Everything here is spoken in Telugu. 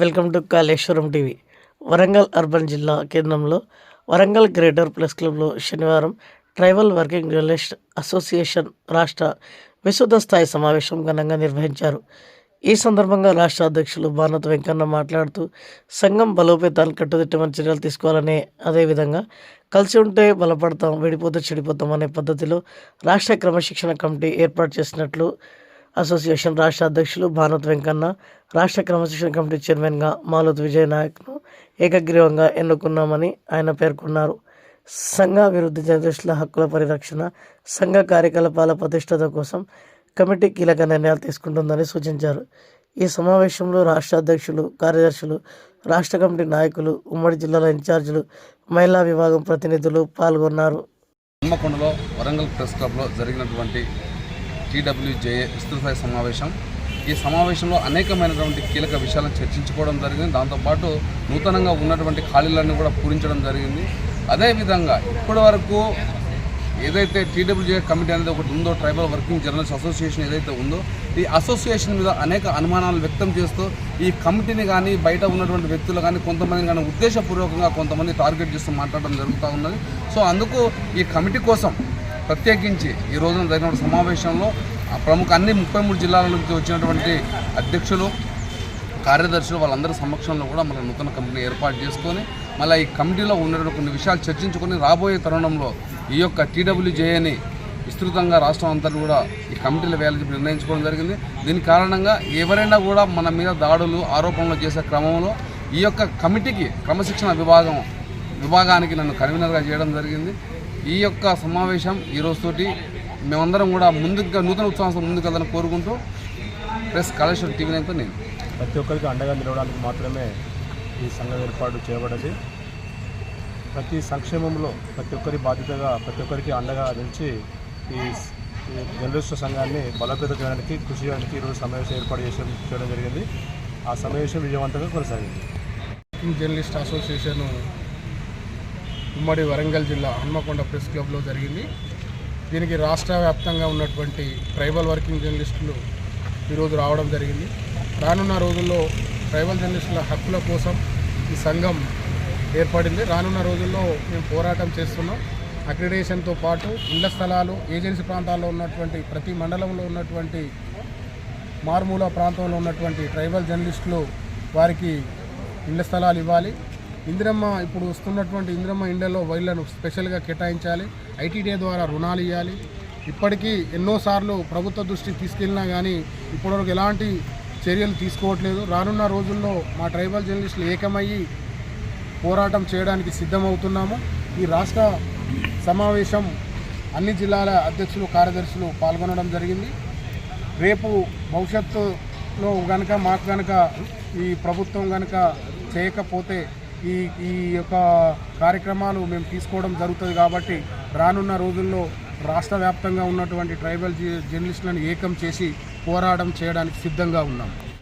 Welcome to Kaleshwaram TV Warangal urban జిల్లా కేంద్రంలో వరంగల్ గ్రేటర్ ప్రెస్ క్లబ్లో శనివారం ట్రైబల్ వర్కింగ్ జర్నలిస్ట్ అసోసియేషన్ రాష్ట్ర విశుద్ధ స్థాయి సమావేశం ఘనంగా నిర్వహించారు. ఈ సందర్భంగా రాష్ట్ర అధ్యక్షులు భానత్ వెంకన్న మాట్లాడుతూ సంఘం బలోపేతాన్ని కట్టుదిట్టమైన చర్యలు తీసుకోవాలని అదేవిధంగా కలిసి ఉంటే బలపడతాం విడిపోతే చెడిపోతాం అనే పద్ధతిలో రాష్ట్ర క్రమశిక్షణ కమిటీ ఏర్పాటు చేసినట్లు అసోసియేషన్ రాష్ట్ర అధ్యక్షులు భారత్ వెంకన్న రాష్ట్ర క్రమశిక్షణ కమిటీ చైర్మన్గా మాలత్ విజయ్ నాయక్ను ఏకగ్రీవంగా ఎన్నుకున్నామని ఆయన పేర్కొన్నారు. సంఘ అభివృద్ధి జర్నలిస్టుల హక్కుల పరిరక్షణ సంఘ కార్యకలాపాల ప్రతిష్టత కోసం కమిటీ కీలక నిర్ణయాలు తీసుకుంటుందని సూచించారు. ఈ సమావేశంలో రాష్ట్ర అధ్యక్షులు కార్యదర్శులు రాష్ట్ర కమిటీ నాయకులు ఉమ్మడి జిల్లాల ఇన్ఛార్జీలు మహిళా విభాగం ప్రతినిధులు పాల్గొన్నారు. హన్మకొండలో వరంగల్ ప్రెస్ క్లబ్లో జరిగినటువంటి టీడబ్ల్యూజేఏ విస్తృత సమావేశం. ఈ సమావేశంలో అనేకమైనటువంటి కీలక విషయాలను చర్చించుకోవడం జరిగింది. దాంతోపాటు నూతనంగా ఉన్నటువంటి ఖాళీలన్నీ కూడా పూరించడం జరిగింది. అదేవిధంగా ఇప్పటి వరకు ఏదైతే టీడబ్ల్యూజే కమిటీ అనేది ఒకటి ఉందో ట్రైబల్ వర్కింగ్ జర్నలిస్ట్ అసోసియేషన్ ఏదైతే ఉందో ఈ అసోసియేషన్ మీద అనేక అనుమానాలు వ్యక్తం చేస్తూ ఈ కమిటీని కానీ బయట ఉన్నటువంటి వ్యక్తులు కానీ కొంతమంది కానీ ఉద్దేశపూర్వకంగా కొంతమంది టార్గెట్ చేస్తూ మాట్లాడడం జరుగుతూ ఉన్నది. సో అందుకు ఈ కమిటీ కోసం ప్రత్యేకించి ఈ రోజున జరిగిన సమావేశంలో ఆ ప్రముఖ అన్ని ముప్పై మూడు జిల్లాల నుంచి వచ్చినటువంటి అధ్యక్షులు కార్యదర్శులు వాళ్ళందరి సమక్షంలో కూడా మన నూతన కంపెనీ ఏర్పాటు చేసుకొని మళ్ళీ ఈ కమిటీలో ఉన్నటువంటి కొన్ని విషయాలు చర్చించుకొని రాబోయే తరుణంలో ఈ యొక్క టీడబ్ల్యూజేఏని విస్తృతంగా రాష్ట్రం అంతా కూడా ఈ కమిటీల వేయాలని చెప్పి నిర్ణయించుకోవడం జరిగింది. దీని కారణంగా ఎవరైనా కూడా మన మీద దాడులు ఆరోపణలు చేసే క్రమంలో ఈ యొక్క కమిటీకి క్రమశిక్షణ విభాగం విభాగానికి నన్ను కన్వీనర్గా చేయడం జరిగింది. ఈ యొక్క సమావేశం ఈరోజుతోటి మేమందరం కూడా ముందుగా నూతన ఉత్సవం ముందుకు వెళ్ళాలని కోరుకుంటూ ప్రెస్ కాళేశ్వరం టీవీ నేను ప్రతి ఒక్కరికి అండగా నిలవడానికి మాత్రమే ఈ సంఘం ఏర్పాటు చేయబడింది. ప్రతి సంక్షేమంలో ప్రతి ఒక్కరి బాధ్యతగా ప్రతి ఒక్కరికి అండగా నిలిచి ఈ జర్నలిస్టు సంఘాన్ని బలోపేతం చేయడానికి కృషి చేయడానికి ఈరోజు సమావేశం ఏర్పాటు చేసే చేయడం జరిగింది. ఆ సమావేశం విజయవంతంగా కొనసాగింది. జర్నలిస్ట్ అసోసియేషన్ ఉమ్మడి వరంగల్ జిల్లా హన్మకొండ ప్రెస్ క్లబ్లో జరిగింది. దీనికి రాష్ట్ర వ్యాప్తంగా ఉన్నటువంటి ట్రైబల్ వర్కింగ్ జర్నలిస్టులు ఈరోజు రావడం జరిగింది. రానున్న రోజుల్లో ట్రైబల్ జర్నలిస్టుల హక్కుల కోసం ఈ సంఘం ఏర్పడింది. రానున్న రోజుల్లో మేము పోరాటం చేస్తున్నాం. అక్రిడేషన్తో పాటు ఇళ్ళ స్థలాలు ఏజెన్సీ ప్రాంతాల్లో ఉన్నటువంటి ప్రతి మండలంలో ఉన్నటువంటి మారుమూల ప్రాంతంలో ఉన్నటువంటి ట్రైబల్ జర్నలిస్టులు వారికి ఇళ్ళ స్థలాలు ఇవ్వాలి. ఇందిరమ్మ ఇప్పుడు వస్తున్నటువంటి ఇందిరమ్మ ఇండలో వైళ్ళను స్పెషల్గా కేటాయించాలి. ఐటీడీ ద్వారా రుణాలు ఇవ్వాలి. ఇప్పటికీ ఎన్నోసార్లు ప్రభుత్వ దృష్టికి తీసుకెళ్ళినా కానీ ఇప్పటివరకు ఎలాంటి చర్యలు తీసుకోవట్లేదు. రానున్న రోజుల్లో మా ట్రైబల్ జర్నలిస్టులు ఏకమయ్యి పోరాటం చేయడానికి సిద్ధమవుతున్నాము. ఈ రాష్ట్ర సమావేశం అన్ని జిల్లాల అధ్యక్షులు కార్యదర్శులు పాల్గొనడం జరిగింది. రేపు భవిష్యత్తులో కనుక మాకు కనుక ఈ ప్రభుత్వం కనుక చేయకపోతే ఈ ఈ యొక్క కార్యక్రమాలు మేము తీసుకోవడం జరుగుతుంది కాబట్టి రానున్న రోజుల్లో రాష్ట్ర వ్యాప్తంగా ఉన్నటువంటి ట్రైబల్ జర్నలిస్టులను ఏకం చేసి పోరాటం చేయడానికి సిద్ధంగా ఉన్నాం.